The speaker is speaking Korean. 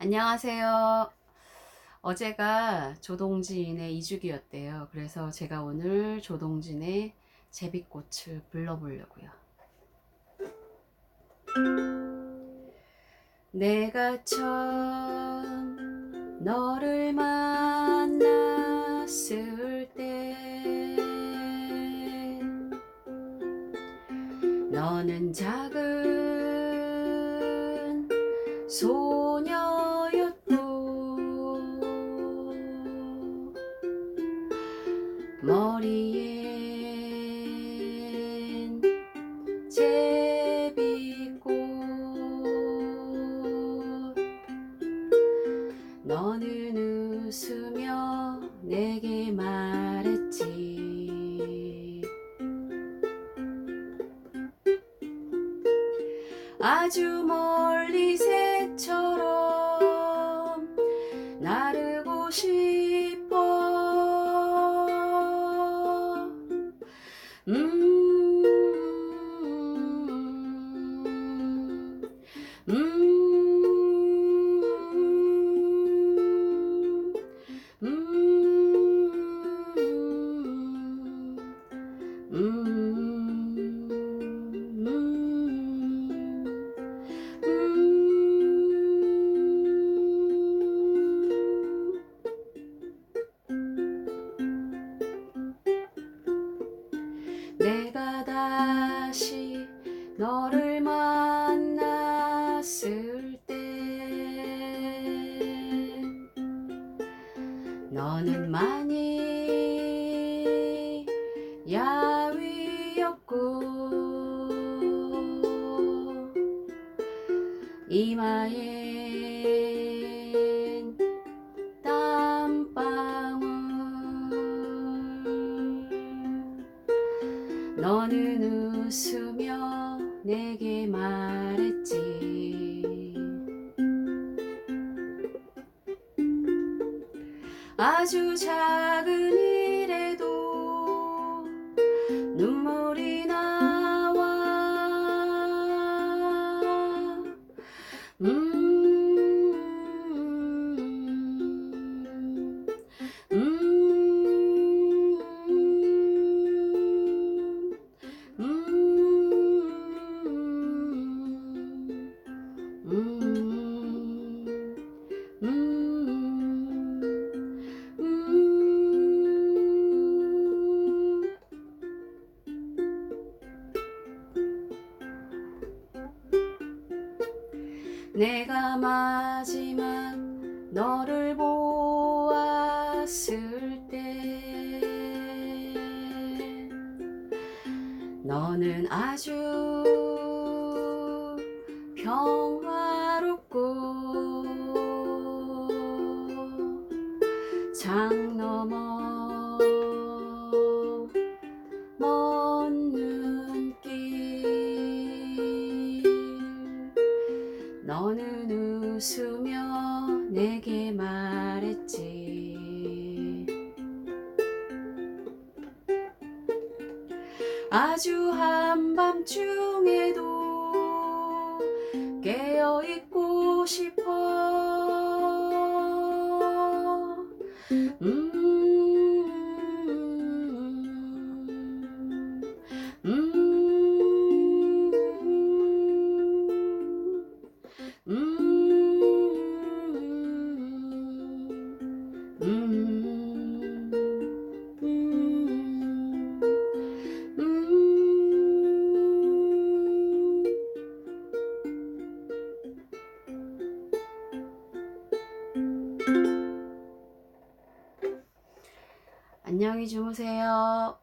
안녕하세요. 어제가 조동진의 이주기였대요. 그래서 제가 오늘 조동진의 제비꽃을 불러보려고요. 내가 처음 너를 만났을 때 너는 작은 소녀 머리엔 제비꽃. 너는 웃으며 내게 말했지. 아주 멀리 새처럼 음, 너를 만났을 때 너는 많이 야위였고 이마엔 땀방울 너는 웃으며 내게 말했지. 아주 작은 일에도 눈물이 나와. 음, 내가 마지막 너를 보았을 때 너는 아주 평화롭고 장 너머 웃으며 내게 말했지. 아주 한밤중에도 깨어있고 싶어 안녕히 주무세요.